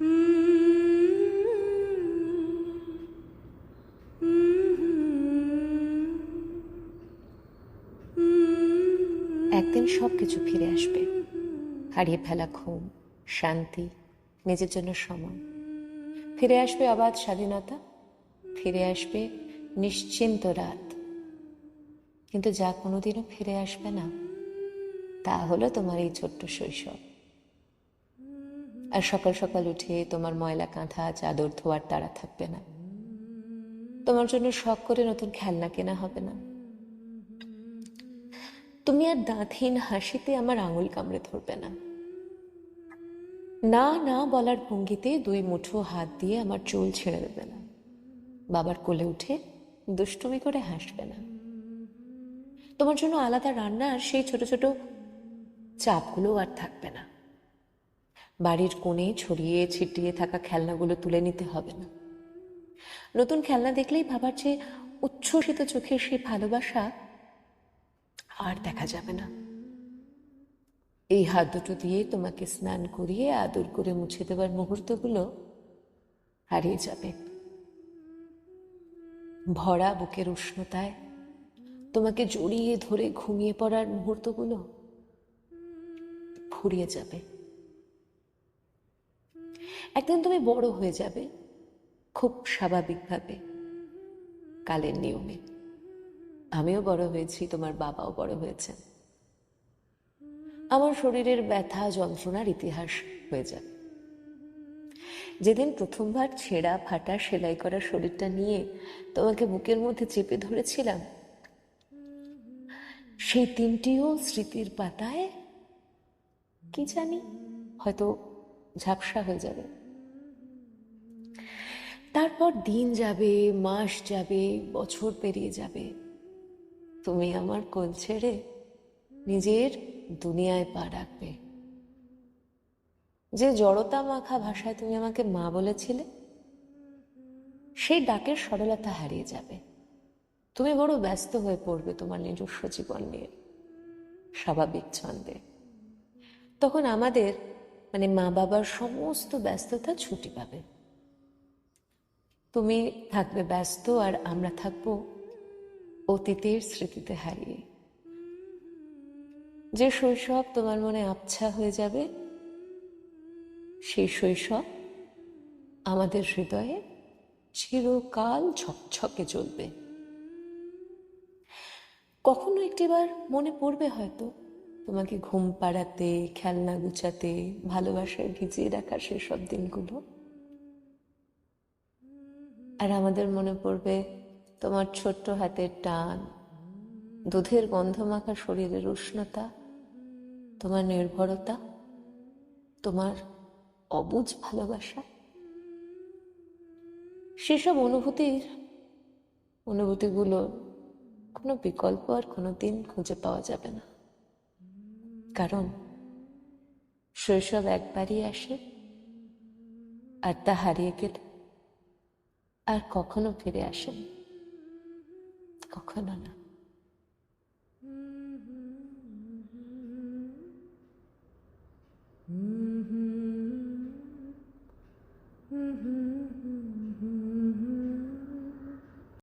একদিন সব কিছু ফিরে আসবে। হারিয়ে ফেলা ঘুম, শান্তি, নিজের জন্য সময়। ফিরে আসবে আবার স্বাধীনতা, ফিরে আসবে নিশ্চিন্ত রাত। কিন্তু যা কোনোদিনও ফিরে আসবে না, তা হলো তোমার এই ছোট্ট শৈশব। আর সকাল সকাল উঠে তোমার ময়লা কাঁথা, চাদর, ধোয়ার তাড়া থাকবে না। তোমার জন্য শখ করে নতুন খেলনা কেনা হবে না। তুমি আর দাঁতহীন হাসিতে আমার আঙুল কামড়ে ধরবে না। না না বলার ভঙ্গিতে দুই মুঠো হাত দিয়ে আমার চুল ছেড়ে দেবে না। বাবার কোলে উঠে দুষ্টুমি করে হাসবে না। তোমার জন্য আলাদা রান্নার সেই ছোট ছোট চাপগুলো আর থাকবে না। বাড়ির কোণে ছড়িয়ে ছিটিয়ে থাকা খেলনাগুলো তুলে নিতে হবে না। নতুন খেলনা দেখলেই ভাবার যে উচ্ছ্বসিত চোখের সেই ভালোবাসা আর দেখা যাবে না। এই হাত দুটো দিয়ে তোমাকে স্নান করিয়ে আদর করে মুছে দেওয়ার মুহূর্তগুলো হারিয়ে যাবে। ভরা বুকের উষ্ণতায় তোমাকে জড়িয়ে ধরে ঘুমিয়ে পড়ার মুহূর্তগুলো ফুরিয়ে যাবে। একদিন তুমি বড় হয়ে যাবে, খুব স্বাভাবিকভাবে, কালের নিয়মে। আমিও বড় হয়েছি, তোমার বাবাও বড় হয়েছেন। আমার শরীরের ব্যথা, যন্ত্রণার ইতিহাস হয়ে যাবে। যেদিন প্রথমবার ছেঁড়া, ফাটা, সেলাই করা শরীরটা নিয়ে তোমাকে বুকের মধ্যে চেপে ধরেছিলাম, সেই তিনটিও স্মৃতির পাতায়, কি জানি, হয়তো ঝাপসা হয়ে যাবে। তারপর দিন যাবে, মাস যাবে, বছর পেরিয়ে যাবে। তুমি আমার কোল ছেড়ে নিজের দুনিয়ায় পা রাখবে। যে জড়তা মাখা ভাষায় তুমি আমাকে মা বলেছিলে, সেই ডাকের সরলতা হারিয়ে যাবে। তুমি বড় ব্যস্ত হয়ে পড়বে তোমার নিজস্ব জীবন নিয়ে, স্বাভাবিক ছন্দে। তখন আমাদের মানে মা বাবার সমস্ত ব্যস্ততা ছুটি পাবে। তুমি থাকবে ব্যস্ত আর আমরা থাকব অতীতের স্মৃতিতে হারিয়ে। যে শৈশব তোমার মনে আবছা হয়ে যাবে, সেই শৈশব আমাদের হৃদয়ে চিরকাল ঝকঝকে চলবে। কখনো একটিবার মনে পড়বে হয়তো তোমাকে ঘুম পাড়াতে, খেলনা গুছাতে, ভালোবাসায় ভিজিয়ে রাখার সেসব দিনগুলো। আর আমাদের মনে পড়বে তোমার ছোট্ট হাতের টান, দুধের গন্ধ মাখা শরীরের উষ্ণতা, তোমার নির্ভরতা, তোমার অবুজ ভালোবাসা। সেসব অনুভূতির, অনুভূতিগুলো কোনো বিকল্প আর কোনো দিন খুঁজে পাওয়া যাবে না। কারণ শৈশব একবারই আসে আর তা হারিয়ে গেলে আর কখনো ফিরে আসেনি কখনো না।